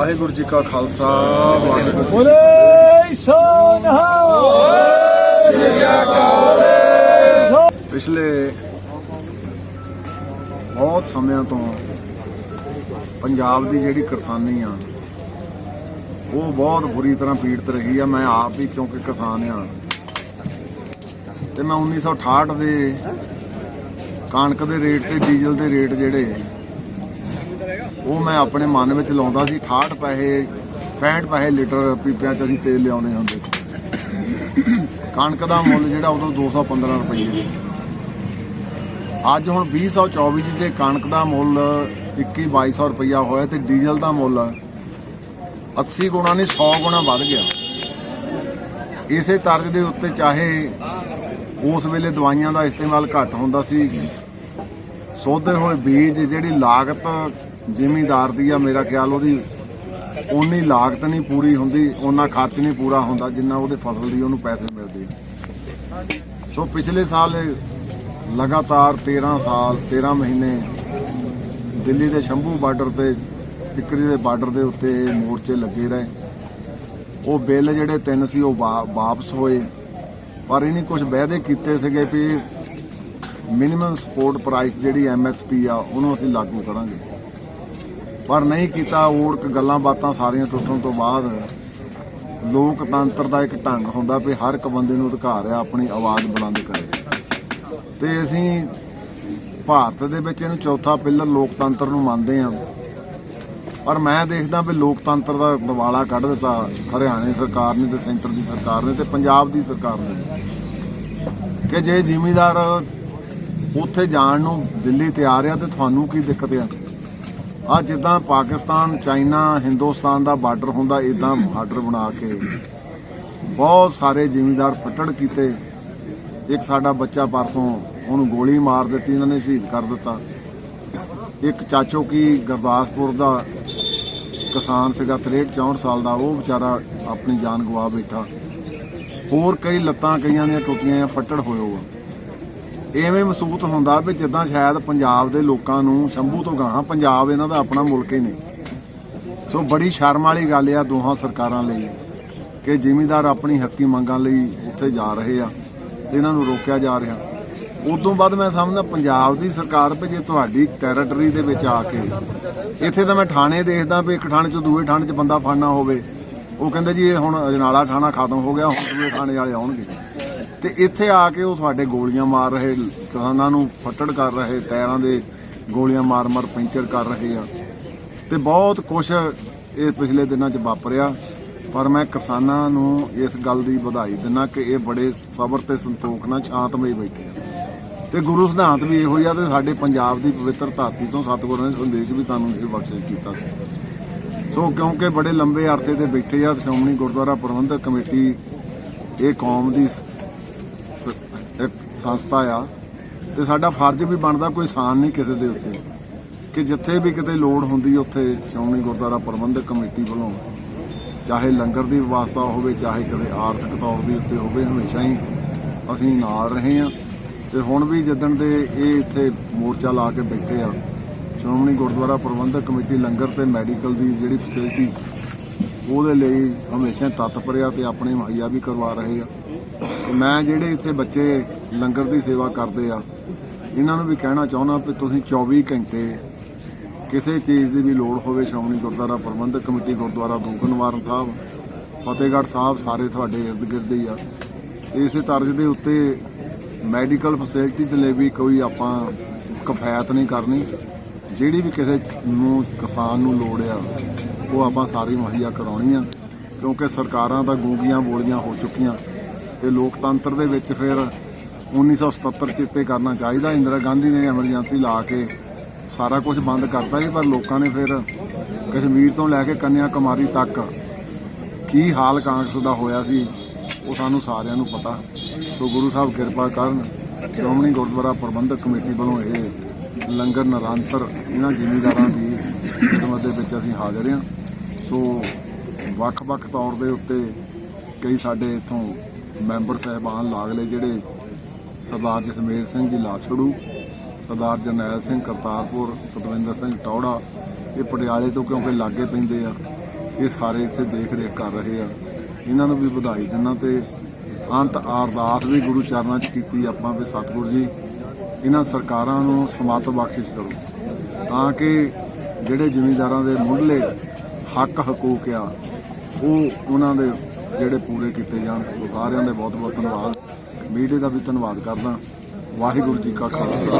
ਵਾਹਿਗੁਰੂ ਜੀ ਕਾ ਖਾਲਸਾ ਵਾਹਿਗੁਰੂ ਜੀ ਬੋਲੇ ਸੋਨਹਾ ਪਿਛਲੇ ਬਹੁਤ ਸਮਿਆਂ ਤੋਂ ਪੰਜਾਬ ਦੀ ਜਿਹੜੀ ਕਿਸਾਨੀ ਆ ਉਹ ਬਹੁਤ ਬੁਰੀ ਤਰ੍ਹਾਂ ਪੀੜਤ ਰਹੀ ਆ। ਮੈਂ ਆਪ ਵੀ ਕਿਉਂਕਿ ਕਿਸਾਨ ਆ। ਤੇ ਮੈਂ 1968 ਦੇ ਕਣਕ ਦੇ ਰੇਟ ਤੇ ਡੀਜ਼ਲ ਦੇ ਰੇਟ ਜਿਹੜੇ ਉਹ ਮੈਂ ਆਪਣੇ ਮਨ ਵਿੱਚ ਲਾਉਂਦਾ ਸੀ 68 ਪੈਸੇ 65 ਪੈਸੇ ਲੀਟਰ ਪੀਪਿਆਂ ਚ ਅਸੀਂ ਤੇਲ ਲਿਆਉਣੇ ਹੁੰਦੇ ਸੀ। ਕਣਕ ਦਾ ਮੁੱਲ ਜਿਹੜਾ ਉਦੋਂ 215 ਰੁਪਏ ਸੀ। ਅੱਜ ਹੁਣ 2024 ਚ ਜੇ ਕਣਕ ਦਾ ਮੁੱਲ 21 2200 ਰੁਪਇਆ ਹੋਇਆ ਤੇ ਡੀਜ਼ਲ ਦਾ ਮੁੱਲ 80 ਗੁਣਾ ਨਹੀਂ 100 ਗੁਣਾ ਵੱਧ ਗਿਆ। ਇਸੇ ਤਰਜ਼ ਦੇ ਉੱਤੇ ਚਾਹੇ ਉਸ ਵੇਲੇ ਦਵਾਈਆਂ ਦਾ ਇਸਤੇਮਾਲ ਘੱਟ ਹੁੰਦਾ ਸੀ, ਸੋਧੇ ਹੋਏ ਬੀਜ, ਜਿਹੜੀ ਲਾਗਤ ਜ਼ਿਮੀਦਾਰ ਦੀ ਆ, ਮੇਰਾ ਖਿਆਲ ਉਹਦੀ ਉਨੀ ਲਾਗਤ ਨਹੀਂ ਪੂਰੀ ਹੁੰਦੀ ਉਹਨਾਂ ਖਰਚ ਨਹੀਂ ਪੂਰਾ ਹੁੰਦਾ ਜਿੰਨਾ ਉਹਦੇ ਫਸਲ ਦੀ ਉਹਨੂੰ ਪੈਸੇ ਮਿਲਦੇ ਸੋ ਪਿਛਲੇ ਸਾਲ ਲਗਾਤਾਰ 13 ਸਾਲ 13 ਮਹੀਨੇ ਦਿੱਲੀ ਦੇ ਸ਼ੰਭੂ ਬਾਰਡਰ ਤੇ, ਟਿਕਰੀ ਦੇ ਬਾਰਡਰ ਦੇ ਉੱਤੇ ਮੋਰਚੇ ਲੱਗੇ ਰਹੇ। ਉਹ ਬਿੱਲ ਜਿਹੜੇ ਤਿੰਨ ਸੀ ਉਹ ਵਾ- ਵਾਪਸ ਹੋਏ। ਪਰ ਇਹਨੇ ਕੁਝ ਵਾਅਦੇ ਕੀਤੇ ਸੀਗੇ ਵੀ ਮਿਨੀਮਮ ਸਪੋਰਟ ਪ੍ਰਾਈਸ ਜਿਹੜੀ ਐਮਐਸਪੀ ਆ, ਉਹਨੂੰ ਅਸੀਂ ਲਾਗੂ ਕਰਾਂਗੇ। ਪਰ ਨਹੀਂ ਕੀਤਾ ਓੜਕ ਗੱਲਾਂ ਬਾਤਾਂ ਸਾਰੀਆਂ ਟੁੱਟਣ ਤੋਂ ਬਾਅਦ ਲੋਕਤੰਤਰ ਦਾ ਇੱਕ ਢੰਗ ਹੁੰਦਾ ਵੀ ਹਰ ਇੱਕ ਬੰਦੇ ਨੂੰ ਅਧਿਕਾਰ ਆ, ਆਪਣੀ ਆਵਾਜ਼ ਬੁਲੰਦ ਕਰੇ। ਤੇ ਅਸੀਂ ਭਾਰਤ ਦੇ ਵਿੱਚ ਇਹਨੂੰ ਚੌਥਾ ਪਿੱਲਰ ਲੋਕਤੰਤਰ ਨੂੰ ਮੰਨਦੇ ਆ ਪਰ ਮੈਂ ਦੇਖਦਾ ਵੀ ਲੋਕਤੰਤਰ ਦਾ ਦਿਵਾਲਾ ਕੱਢ ਦਿੱਤਾ ਹਰਿਆਣੇ ਸਰਕਾਰ ਨੇ ਤੇ ਸੈਂਟਰ ਦੀ ਸਰਕਾਰ ਨੇ ਤੇ ਪੰਜਾਬ ਦੀ ਸਰਕਾਰ ਨੇ। ਕਿ ਜੇ ਜ਼ਿਮੀਦਾਰ ਉੱਥੇ ਜਾਣ ਨੂੰ ਦਿੱਲੀ ਤਿਆਰ ਆ ਤੇ ਤੁਹਾਨੂੰ ਕੀ ਦਿੱਕਤ ਆ? ਆ ਜਿੱਦਾਂ ਪਾਕਿਸਤਾਨ, ਚਾਈਨਾ, ਹਿੰਦੁਸਤਾਨ ਦਾ ਬਾਰਡਰ ਹੁੰਦਾ ਇਦਾਂ ਬਾਰਡਰ ਬਣਾ ਕੇ ਬਹੁਤ ਸਾਰੇ ਜ਼ਿਮੀਂਦਾਰ ਫੱਟੜ ਕੀਤੇ। ਇੱਕ ਸਾਡਾ ਬੱਚਾ ਪਰਸੋਂ ਉਹਨੂੰ ਗੋਲੀ ਮਾਰ ਦਿੱਤੀ, ਇਹਨਾਂ ਨੇ ਸ਼ਹੀਦ ਕਰ ਦਿੱਤਾ। ਇੱਕ ਚਾਚੋ ਕੀ ਗੁਰਦਾਸਪੁਰ ਦਾ ਕਿਸਾਨ ਸੀਗਾ 63 64 ਸਾਲ ਦਾ, ਉਹ ਵਿਚਾਰਾ ਆਪਣੀ ਜਾਨ ਗਵਾ ਬੈਠਾ। ਹੋਰ ਕਈ ਲੱਤਾਂ ਕਈਆਂ ਦੀਆਂ ਟੁੱਟੀਆਂ ਫੱਟੜ ਹੋਏ ਹੋ ਐਵੇਂ ਮਹਿਸੂਸ ਹੁੰਦਾ ਵੀ ਜਿੱਦਾਂ ਸ਼ਾਇਦ ਪੰਜਾਬ ਦੇ ਲੋਕਾਂ ਨੂੰ ਸ਼ੰਭੂ ਤੋਂ ਗਾਹਾਂ ਪੰਜਾਬ ਇਹਨਾਂ ਦਾ ਆਪਣਾ ਮੁਲਕ ਹੀ ਨਹੀਂ। ਸੋ ਬੜੀ ਸ਼ਰਮ ਵਾਲੀ ਗੱਲ ਆ ਦੋਹਾਂ ਸਰਕਾਰਾਂ ਲਈ ਕਿ ਜ਼ਿਮੀਂਦਾਰ ਆਪਣੀ ਹੱਕੀ ਮੰਗਾਂ ਲਈ ਉੱਥੇ ਜਾ ਰਹੇ ਆ ਤੇ ਇਹਨਾਂ ਨੂੰ ਰੋਕਿਆ ਜਾ ਰਿਹਾ। ਉਦੋਂ ਬਾਅਦ ਮੈਂ ਸਮਝਦਾ ਪੰਜਾਬ ਦੀ ਸਰਕਾਰ ਵੀ ਜੇ ਤੁਹਾਡੀ ਟੈਰੀਟਰੀ ਦੇ ਵਿੱਚ ਆ ਕੇ ਇੱਥੇ ਤਾਂ ਮੈਂ ਥਾਣੇ ਦੇਖਦਾ ਵੀ ਇੱਕ ਥਾਣੇ ਚੋਂ ਦੂਏ ਥਾਣੇ 'ਚ ਬੰਦਾ ਫੜਨਾ ਹੋਵੇ। ਉਹ ਕਹਿੰਦੇ ਜੀ ਇਹ ਹੁਣ ਅਜਨਾਲਾ ਥਾਣਾ ਖਤਮ ਹੋ ਗਿਆ, ਹੁਣ ਦੂਏ ਥਾਣੇ ਵਾਲੇ ਆਉਣਗੇ। ਤੇ ਇੱਥੇ ਆ ਕੇ ਉਹ ਸਾਡੇ ਗੋਲੀਆਂ ਮਾਰ ਰਹੇ ਕਿਸਾਨਾਂ ਨੂੰ ਫੱਟੜ ਕਰ ਰਹੇ ਟਾਇਰਾਂ ਦੇ ਗੋਲੀਆਂ ਮਾਰ-ਮਾਰ ਪੈਂਚਰ ਕਰ ਰਹੇ ਆ। ਤੇ ਬਹੁਤ ਕੁਝ ਇਹ ਪਿਛਲੇ ਦਿਨਾਂ 'ਚ ਵਾਪਰਿਆ। ਪਰ ਮੈਂ ਕਿਸਾਨਾਂ ਨੂੰ ਇਸ ਗੱਲ ਦੀ ਵਧਾਈ ਦਿੰਦਾ ਕਿ ਇਹ ਬੜੇ ਸਬਰ ਤੇ ਸੰਤੋਖ ਨਾਲ ਸ਼ਾਂਤਮਈ ਬੈਠੇ ਆ। ਤੇ ਗੁਰੂ ਸਿਧਾਂਤ ਵੀ ਇਹੋ ਹੀ ਆ ਤੇ ਸਾਡੇ ਪੰਜਾਬ ਦੀ ਪਵਿੱਤਰ ਧਰਤੀ ਤੋਂ ਸਤਿਗੁਰਾਂ ਨੇ ਸੰਦੇਸ਼ ਵੀ ਸਾਨੂੰ ਇਹ ਬਖਸ਼ਿਸ਼ ਕੀਤਾ ਸੀ। ਸੋ ਕਿਉਂਕਿ ਬੜੇ ਲੰਬੇ ਅਰਸੇ ਤੇ ਬੈਠੇ ਆ, ਸ਼੍ਰੋਮਣੀ ਗੁਰਦੁਆਰਾ ਪ੍ਰਬੰਧਕ ਕਮੇਟੀ, ਇਹ ਕੌਮ ਦੀ ਸੰਸਥਾ ਆ ਤੇ ਸਾਡਾ ਫਰਜ਼ ਵੀ ਬਣਦਾ ਕੋਈ ਸਾਨ ਨਹੀਂ ਕਿਸੇ ਦੇ ਉੱਤੇ ਕਿ ਜਿੱਥੇ ਵੀ ਕਿਤੇ ਲੋੜ ਹੁੰਦੀ ਉੱਥੇ ਸ਼੍ਰੋਮਣੀ ਗੁਰਦੁਆਰਾ ਪ੍ਰਬੰਧਕ ਕਮੇਟੀ ਵੱਲੋਂ ਚਾਹੇ ਲੰਗਰ ਦੀ ਵਿਵਸਥਾ ਹੋਵੇ, ਚਾਹੇ ਕਦੇ ਆਰਥਿਕ ਤੌਰ ਦੇ ਉੱਤੇ ਹੋਵੇ, ਹਮੇਸ਼ਾ ਹੀ ਅਸੀਂ ਨਾਲ ਰਹੇ ਹਾਂ। ਤੇ ਹੁਣ ਵੀ ਜਿੱਦਣ ਦੇ ਇਹ ਇੱਥੇ ਮੋਰਚਾ ਲਾ ਕੇ ਬੈਠੇ ਆ, ਸ਼੍ਰੋਮਣੀ ਗੁਰਦੁਆਰਾ ਪ੍ਰਬੰਧਕ ਕਮੇਟੀ ਲੰਗਰ ਤੇ ਮੈਡੀਕਲ ਦੀ ਜਿਹੜੀ ਫੈਸਿਲਿਟੀਜ਼ ਉਹਦੇ ਲਈ ਹਮੇਸ਼ਾ ਤਤਪਰ ਆ ਤੇ ਆਪਣੇ ਮੁਹੱਈਆ ਵੀ ਕਰਵਾ ਰਹੇ ਆ। ਮੈਂ ਜਿਹੜੇ ਇੱਥੇ ਬੱਚੇ ਲੰਗਰ ਦੀ ਸੇਵਾ ਕਰਦੇ ਆ। ਇਹਨਾਂ ਨੂੰ ਵੀ ਕਹਿਣਾ ਚਾਹੁੰਦਾ ਵੀ ਤੁਸੀਂ 24 ਘੰਟੇ ਕਿਸੇ ਚੀਜ਼ ਦੀ ਵੀ ਲੋੜ ਹੋਵੇ, ਸ਼੍ਰੋਮਣੀ ਗੁਰਦੁਆਰਾ ਪ੍ਰਬੰਧਕ ਕਮੇਟੀ, ਗੁਰਦੁਆਰਾ ਦੂਕਨਵਾਰਨ ਸਾਹਿਬ, ਫਤਿਹਗੜ੍ਹ ਸਾਹਿਬ ਸਾਰੇ ਤੁਹਾਡੇ ਇਰਦ ਗਿਰਦ ਹੀ ਆ। ਇਸੇ ਤਰਜ਼ ਦੇ ਉੱਤੇ ਮੈਡੀਕਲ ਫੈਸਿਲਿਟੀ ਚ ਲਈ ਵੀ ਕੋਈ ਆਪਾਂ ਕਫਾਇਤ ਨਹੀਂ ਕਰਨੀ। ਜਿਹੜੀ ਵੀ ਕਿਸੇ ਨੂੰ ਕਿਸਾਨ ਨੂੰ ਲੋੜ ਆ, ਉਹ ਆਪਾਂ ਸਾਰੀ ਮੁਹੱਈਆ ਕਰਾਉਣੀ ਆ, ਕਿਉਂਕਿ ਸਰਕਾਰਾਂ ਤਾਂ ਗੂੰਗੀਆਂ ਬੋਲੀਆਂ ਹੋ ਚੁੱਕੀਆਂ ਤੇ ਲੋਕਤੰਤਰ ਦੇ ਵਿੱਚ ਫਿਰ 1977 ਚੇਤੇ ਕਰਨਾ ਚਾਹੀਦਾ। ਇੰਦਰਾ ਗਾਂਧੀ ਨੇ ਐਮਰਜੈਂਸੀ ਲਾ ਕੇ ਸਾਰਾ ਕੁਝ ਬੰਦ ਕਰਤਾ ਸੀ ਪਰ ਲੋਕਾਂ ਨੇ ਫਿਰ ਕਸ਼ਮੀਰ ਤੋਂ ਲੈ ਕੇ ਕੰਨਿਆ ਕੁਮਾਰੀ ਤੱਕ ਕੀ ਹਾਲ ਕਾਂਗਰਸ ਦਾ ਹੋਇਆ ਸੀ, ਉਹ ਸਾਨੂੰ ਸਾਰਿਆਂ ਨੂੰ ਪਤਾ। ਸੋ ਗੁਰੂ ਸਾਹਿਬ ਕਿਰਪਾ ਕਰਨ, ਸ਼੍ਰੋਮਣੀ ਗੁਰਦੁਆਰਾ ਪ੍ਰਬੰਧਕ ਕਮੇਟੀ ਵੱਲੋਂ ਇਹ ਲੰਗਰ ਨਿਰੰਤਰ ਇਹਨਾਂ ਜ਼ਿਮੀਦਾਰਾਂ ਦੀ ਖਿਦਮਤ ਦੇ ਵਿੱਚ ਅਸੀਂ ਹਾਜ਼ਰ ਹਾਂ। ਸੋ ਵੱਖ-ਵੱਖ ਤੌਰ ਦੇ ਉੱਤੇ ਕਈ ਸਾਡੇ ਇਥੋਂ ਮੈਂਬਰ ਸਹਿਬਾਨ ਲਾਗਲੇ ਜਿਹੜੇ ਸਰਦਾਰ ਜਸਮੇਰ ਸਿੰਘ ਜੀ ਲਾਛੜੂ, ਸਰਦਾਰ ਜਰਨੈਲ ਸਿੰਘ ਕਰਤਾਰਪੁਰ, ਸਤਵਿੰਦਰ ਸਿੰਘ ਟੌੜਾ, ਇਹ ਪਟਿਆਲੇ ਤੋਂ ਕਿਉਂਕਿ ਲਾਗੇ ਪੈਂਦੇ ਆ, ਇਹ ਸਾਰੇ ਇੱਥੇ ਦੇਖ ਰੇਖ ਕਰ ਰਹੇ ਆ। ਇਹਨਾਂ ਨੂੰ ਵੀ ਵਧਾਈ ਦਿੰਦਾ ਤੇ ਅੰਤ ਅਰਦਾਸ ਵੀ ਗੁਰੂ ਚਰਨਾਂ 'ਚ ਕੀਤੀ ਆਪਾਂ ਵੀ ਸਤਿਗੁਰ ਜੀ, ਇਹਨਾਂ ਸਰਕਾਰਾਂ ਨੂੰ ਸਮਤ ਬਖਸ਼ਿਸ਼ ਕਰੋ, ਤਾਂ ਕਿ ਜਿਹੜੇ ਜ਼ਿਮੀਂਦਾਰਾਂ ਦੇ ਮੁੱਢਲੇ ਹੱਕ ਹਕੂਕ ਆ, ਉਹ ਉਹਨਾਂ ਦੇ ਜਿਹੜੇ ਪੂਰੇ ਕੀਤੇ ਜਾਣ। ਸੋ ਸਾਰਿਆਂ ਦੇ ਬਹੁਤ ਬਹੁਤ ਧੰਨਵਾਦ। ਮੀਡੀਆ ਦਾ ਵੀ ਧੰਨਵਾਦ ਕਰਦਾ। ਵਾਹਿਗੁਰੂ ਜੀ ਕਾ ਖਾਲਸਾ।